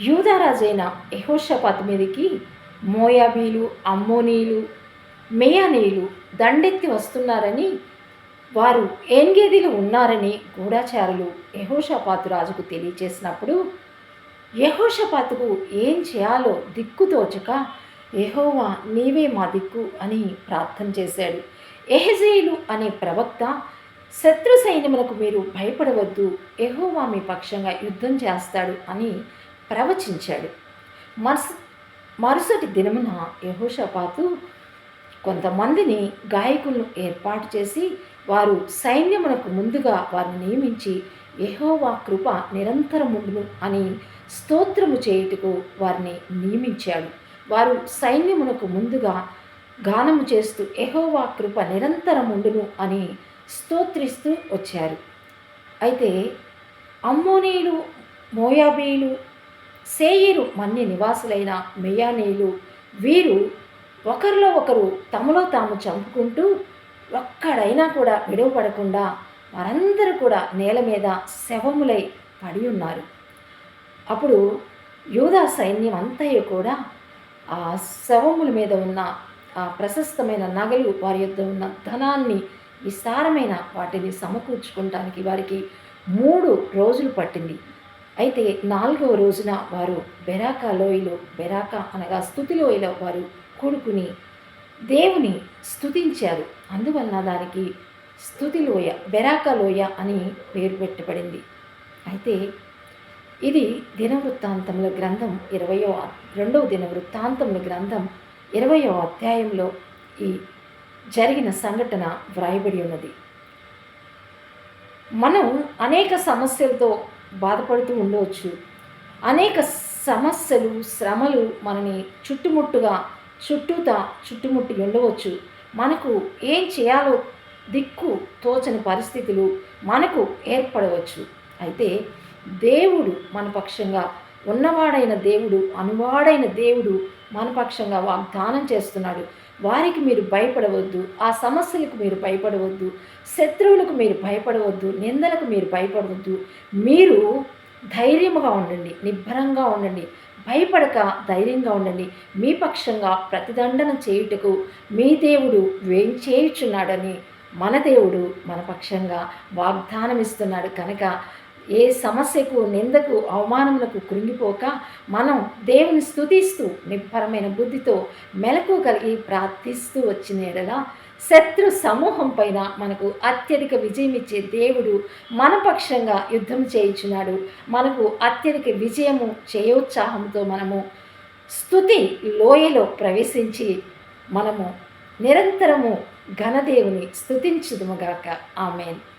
యూదారాజైన యహోషపాత్ మీదకి మోయాబీలు అమ్మోనీలు మేయానీయులు దండెత్తి వస్తున్నారని వారు ఏన్గేదిలు ఉన్నారని గూఢాచారులు యహోషపాతు రాజుకు తెలియచేసినప్పుడు యహోషపాతుకు ఏం చేయాలో దిక్కు తోచక నీవే మా దిక్కు అని ప్రార్థన చేశాడు. ఎహజేయులు అనే ప్రవక్త శత్రు సైన్యములకు మీరు భయపడవద్దు ఎహోవా మీ పక్షంగా యుద్ధం చేస్తాడు అని ప్రవచించాడు. మరుస మరుసటి దినమున యహోషపాతు కొంతమందిని గాయకులను ఏర్పాటు చేసి వారు సైన్యమునకు ముందుగా వారిని నియమించి యహోవా కృప నిరంతరముండును అని స్తోత్రము చేయుటకు వారిని నియమించాడు. వారు సైన్యమునకు ముందుగా గానము చేస్తూ ఎహోవా కృప నిరంతరముండును అని స్తోత్రిస్తూ వచ్చారు. అయితే అమ్మోనీయులు మోయాబీలు సేయిరు మన్య నివాసులైన మెయానీయులు. వీరు ఒకరిలో ఒకరు తమలో తాము చంపుకుంటూ ఒక్కడైనా కూడా విడవపడకుండా వారందరూ కూడా నేల మీద శవములై పడి ఉన్నారు. అప్పుడు యూదా సైన్యం అంతయు కూడా ఆ శవముల మీద ఉన్న ఆ ప్రశస్తమైన నగలు వారి యొక్క ఉన్న ధనాన్ని విస్తారమైన వాటిని సమకూర్చుకోవటానికి వారికి మూడు రోజులు పట్టింది. అయితే నాలుగవ రోజున వారు బెరాకా లోయలో బెరాకా అనగా స్థుతి లోయలో వారు కూడుకుని దేవుని స్తుతించారు. అందువలన దానికి స్థుతి లోయ బెరాకా లోయ అని పేరు పెట్టబడింది. అయితే ఇది దినవృత్తాంతముల గ్రంథం ఇరవయో రెండవ దినవృత్తాంతముల గ్రంథం ఇరవయో అధ్యాయంలో ఈ జరిగిన సంఘటన వ్రాయబడి ఉన్నది. మనం అనేక సమస్యలతో బాధపడుతూ ఉండవచ్చు. అనేక సమస్యలు శ్రమలు మనని చుట్టుముట్టుగా చుట్టూతా చుట్టుముట్టి ఉండవచ్చు మనకు ఏం చేయాలో దిక్కు తోచని పరిస్థితులు మనకు ఏర్పడవచ్చు. అయితే దేవుడు మన పక్షంగా ఉన్నవాడైన దేవుడు అనువాడైన దేవుడు మన పక్షంగా వాగ్దానం చేస్తున్నాడు. వారికి మీరు భయపడవద్దు ఆ సమస్యలకు మీరు భయపడవద్దు శత్రువులకు మీరు భయపడవద్దు నిందలకు మీరు భయపడవద్దు. మీరు ధైర్యముగా ఉండండి నిబ్బరంగా ఉండండి. భయపడక ధైర్యంగా ఉండండి. మీ పక్షంగా ప్రతిదండన చేయుటకు మీ దేవుడు వేం చేయుచున్నాడని మన దేవుడు మన పక్షంగా వాగ్దానం ఇస్తున్నాడు కనుక ఏ సమస్యకు నిందకు అవమానములకు కృంగిపోక మనం దేవుని స్థుతిస్తూ నిబ్బరమైన బుద్ధితో మెలకు కలిగి ప్రార్థిస్తూ వచ్చిన ఎడలా శత్రు సమూహం పైన మనకు అత్యధిక విజయం ఇచ్చే దేవుడు మన పక్షంగా యుద్ధం చేయించున్నాడు. మనకు అత్యధిక విజయము చేయోత్సాహంతో మనము స్థుతి లోయలో ప్రవేశించి మనము నిరంతరము ఘనదేవుని స్థుతించుదుముగాక ఆమెన్.